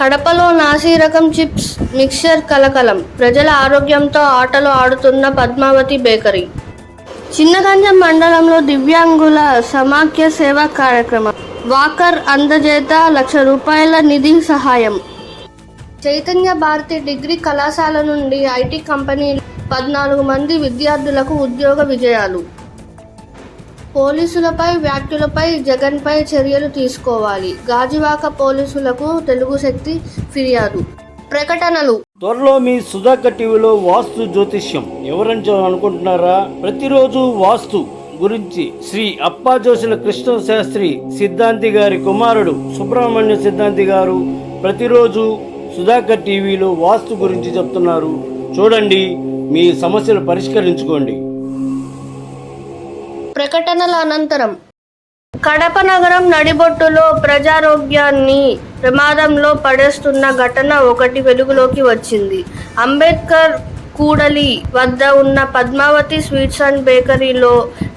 కడపలో నాసీ రకం chips mixture కలకలం. ప్రజల ఆరోగ్యంతో ఆటలు ఆడుతున్న పద్మావతి బేకరీ. చిన్నగంజం మండలంలో దివ్యాంగుల సమాఖ్య సేవా కార్యక్రమం. వాకర్ అందజేత లక్ష రూపాయల నిధి సహాయం. చైతన్య భారతి డిగ్రీ కళాశాల నుండి ఐటీ కంపెనీ పద్నాలుగు మంది విద్యార్థులకు ఉద్యోగ విజయాలు. పోలీసులపై వ్యాఖ్యలపై జగన్పై చర్యలు తీసుకోవాలి. గాజువాక పోలీసులకు తెలుగు శక్తి ఫిర్యాదు. ప్రకటనలు. త్వరలో మీ సుధాకర్ టీవీలో వాస్తు జ్యోతిష్యం. వివరించాలనుకుంటున్నారా ప్రతిరోజు వాస్తు గురించి శ్రీ అప్పాజోసుల కృష్ణ శాస్త్రి సిద్ధాంతి గారి కుమారుడు సుబ్రహ్మణ్య సిద్ధాంతి గారు ప్రతిరోజు సుధాకర్ టీవీలో వాస్తు గురించి చెప్తున్నారు. చూడండి మీ సమస్యలు పరిష్కరించుకోండి. ప్రకటనల అనంతరం కడప నగరం నడిబొట్టులో ప్రజారోగ్యాన్ని ప్రమాదంలో పడేస్తున్న ఘటన ఒకటి వెలుగులోకి వచ్చింది. అంబేద్కర్ కూడలి వద్ద ఉన్న పద్మావతి స్వీట్స్ అండ్ బేకరీలో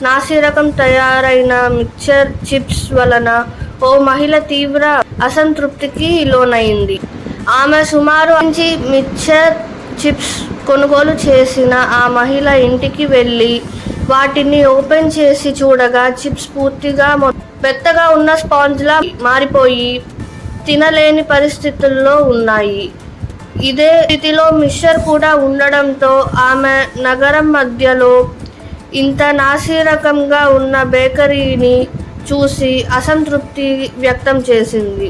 నాసిరకం తయారైన మిక్చర్ చిప్స్ వలన ఓ మహిళ తీవ్ర అసంతృప్తికి లోనైంది. ఆమె సుమారు నుంచి మిక్చర్ చిప్స్ కొనుగోలు చేసిన ఆ మహిళ ఇంటికి వెళ్ళి వాటిని ఓపెన్ చేసి చూడగా చిప్స్ పూర్తిగా మెత్తగా ఉన్న స్పాంజ్లా మారిపోయి తినలేని పరిస్థితుల్లో ఉన్నాయి. ఇదే స్థితిలో మిక్చర్ కూడా ఉండడంతో ఆమె నగరం మధ్యలో ఇంత నాసిరకంగా ఉన్న బేకరీని చూసి అసంతృప్తి వ్యక్తం చేసింది.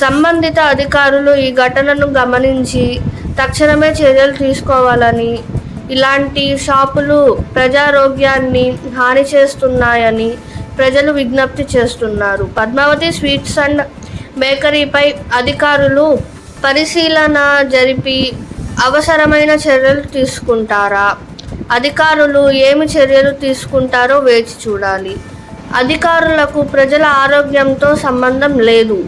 సంబంధిత అధికారులు ఈ ఘటనను గమనించి తక్షణమే చర్యలు తీసుకోవాలని ఇలాంటి షాపులు ప్రజారోగ్యాన్ని హాని చేస్తున్నాయని ప్రజలు విజ్ఞప్తి చేస్తున్నారు. పద్మావతి స్వీట్స్ అండ్ బేకరీపై అధికారులు పరిశీలన జరిపి అవసరమైన చర్యలు తీసుకుంటారా? అధికారులు ఏమి చర్యలు తీసుకుంటారో వేచి చూడాలి. అధికారులకు ప్రజల ఆరోగ్యంతో సంబంధం లేదు.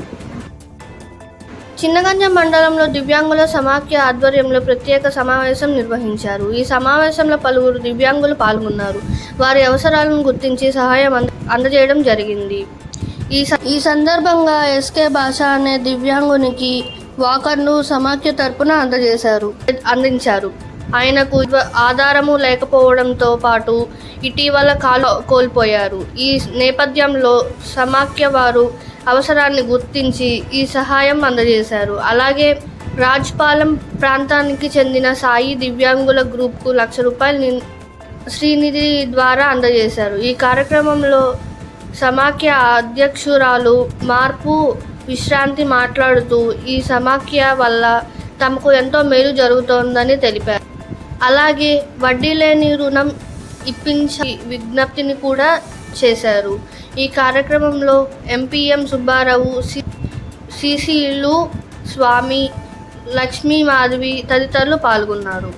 చిన్నగంజ మండలంలో దివ్యాంగుల సమాఖ్య ఆధ్వర్యంలో ప్రత్యేక సమావేశం నిర్వహించారు. ఈ సమావేశంలో పలువురు దివ్యాంగులు పాల్గొన్నారు. వారి అవసరాలను గుర్తించి సహాయం అంద- అందజేయడం జరిగింది. ఈ ఈ సందర్భంగా ఎస్కే భాష అనే దివ్యాంగునికి వాకర్ను సమాఖ్య తరపున అందజేశారు అందించారు. ఆయనకు ఆధారము లేకపోవడంతో పాటు ఇటీవల కాలు కోల్పోయారు. ఈ నేపథ్యంలో సమాఖ్య వారు అవసరాన్ని గుర్తించి ఈ సహాయం అందజేశారు. అలాగే రాజ్పాలెం ప్రాంతానికి చెందిన సాయి దివ్యాంగుల గ్రూప్కు లక్ష రూపాయలు శ్రీనిధి ద్వారా అందజేశారు. ఈ కార్యక్రమంలో సమాఖ్య అధ్యక్షురాలు మార్పు విశ్రాంతి మాట్లాడుతూ ఈ సమాఖ్య వల్ల తమకు ఎంతో మేలు జరుగుతోందని తెలిపారు. అలాగే వడ్డీ లేని రుణం ఇప్పించి విజ్ఞప్తిని కూడా చేశారు. ఈ కార్యక్రమంలో ఎంపీఎం సుబ్బారావు సిసిలు స్వామి లక్ష్మీ మాధవి తదితరులు పాల్గొన్నారు.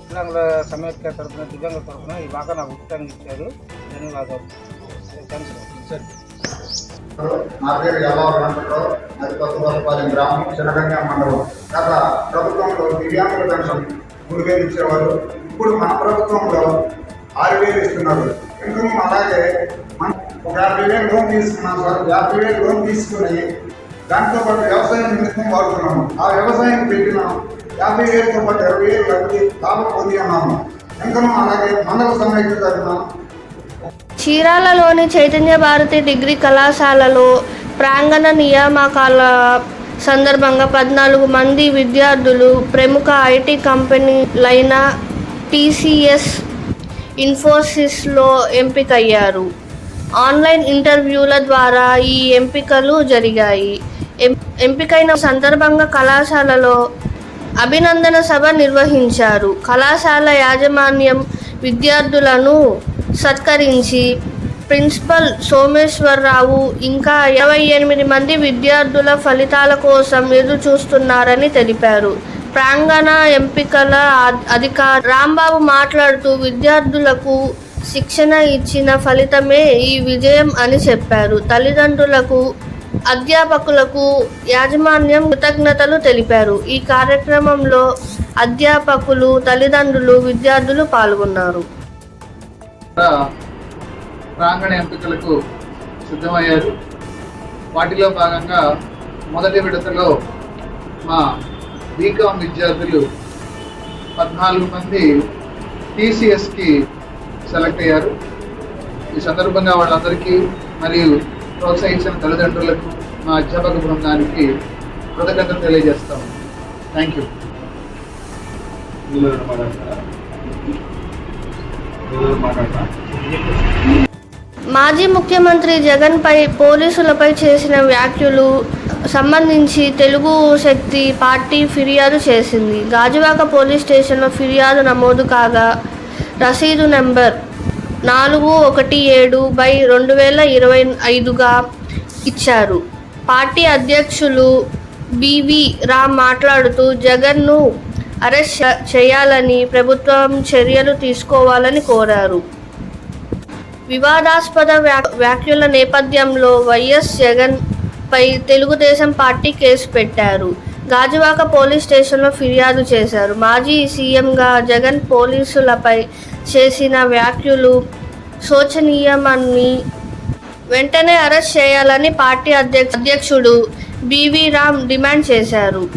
దివ్యాంగుల సమైక్య తరఫున దివ్యాంగుల తరఫున ఈ బాగా నాకు ఉచితంగా ఇచ్చారు. ధన్యవాదాలు. థ్యాంక్స్ సార్ నా పేరు యాదవ్ వెంకటరావు అది కొత్తపాలెం గ్రామం చిన్నగంగా మండలం గత ప్రభుత్వంలో దివ్యాంగుల పెన్షన్ మూడు వేలు ఇచ్చేవారు ఇప్పుడు మన ప్రభుత్వంలో ఆరు వేలు ఇస్తున్నారు. ఇంకా అలాగే మనం ఒక యాభై వేలు లోన్ తీసుకున్నాం సార్ యాభై వేలు లోన్ తీసుకుని దాంతో పాటు వ్యవసాయం నిమిత్తం వాడుతున్నాము ఆ వ్యవసాయం పెట్టినాం యాభై వేలతో పాటు ఇరవై వేలు లబ్ధి లాభం పొంది ఉన్నాము ఇంకా అలాగే మండల సమైక్య తరఫున చీరాలలోని చైతన్య భారతి డిగ్రీ కళాశాలలో ప్రాంగణ నియామకాల సందర్భంగా పద్నాలుగు మంది విద్యార్థులు ప్రముఖ ఐటీ కంపెనీలైన టీసీఎస్ ఇన్ఫోసిస్లో ఎంపికయ్యారు. ఆన్లైన్ ఇంటర్వ్యూల ద్వారా ఈ ఎంపికలు జరిగాయి. ఎం- ఎంపికైన సందర్భంగా కళాశాలలో అభినందన సభ నిర్వహించారు. కళాశాల యాజమాన్యం విద్యార్థులను సత్కరించి ప్రిన్సిపల్ సోమేశ్వరరావు ఇంకా ఇరవై ఎనిమిది మంది విద్యార్థుల ఫలితాల కోసం ఎదురు చూస్తున్నారని తెలిపారు. ప్రాంగణ ఎంపికల అధికారి రాంబాబు మాట్లాడుతూ విద్యార్థులకు శిక్షణ ఇచ్చిన ఫలితమే ఈ విజయం అని చెప్పారు. తల్లిదండ్రులకు అధ్యాపకులకు యాజమాన్యం కృతజ్ఞతలు తెలిపారు. ఈ కార్యక్రమంలో అధ్యాపకులు తల్లిదండ్రులు విద్యార్థులు పాల్గొన్నారు. ప్రాంగణ ఎంపికలకు సిద్ధమయ్యారు. వాటిలో భాగంగా మొదటి విడతలో మా బీకామ్ విద్యార్థులు పద్నాలుగు మంది టీసీఎస్కి సెలెక్ట్ అయ్యారు. ఈ సందర్భంగా వాళ్ళందరికీ మరియు ప్రోత్సహించిన తల్లిదండ్రులకు మా అధ్యాపక బృందానికి కృతజ్ఞతలు తెలియజేస్తాం థ్యాంక్ యూ మాజీ ముఖ్యమంత్రి జగన్పై పోలీసులపై చేసిన వ్యాఖ్యలు సంబంధించి తెలుగు శక్తి పార్టీ ఫిర్యాదు చేసింది. గాజువాక పోలీస్ స్టేషన్లో ఫిర్యాదు నమోదు కాగా రసీదు నెంబర్ నాలుగు ఒకటి ఏడు బై రెండు వేల ఇరవై ఐదుగా ఇచ్చారు. పార్టీ అధ్యక్షులు బివి రామ్ మాట్లాడుతూ జగన్ను అరెస్ట్ చేయాలని ప్రభుత్వం చర్యలు తీసుకోవాలని కోరారు. వివాదాస్పద వ్యా- వ్యాఖ్యల నేపథ్యంలో వైఎస్ జగన్ పై తెలుగుదేశం పార్టీ కేసు పెట్టారు. గాజువాక పోలీస్ స్టేషన్లో ఫిర్యాదు చేశారు. మాజీ సీఎంగా జగన్ పోలీసులపై చేసిన వ్యాఖ్యలు శోచనీయమని వెంటనే అరెస్ట్ చేయాలని పార్టీ అధ్యక్ష అధ్యక్షుడు బీవీ రామ్ డిమాండ్ చేశారు.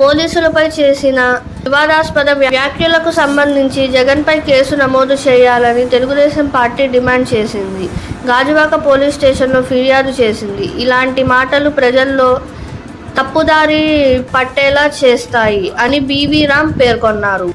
పోలీసులపై చేసిన వివాదాస్పద వ్యాఖ్యలకు సంబంధించి జగన్పై కేసు నమోదు చేయాలని తెలుగుదేశం పార్టీ డిమాండ్ చేసింది. గాజువాక పోలీస్ స్టేషన్లో ఫిర్యాదు చేసింది. ఇలాంటి మాటలు ప్రజల్లో తప్పుదారి పట్టేలా చేస్తాయి అని బీవీ రామ్ పేర్కొన్నారు.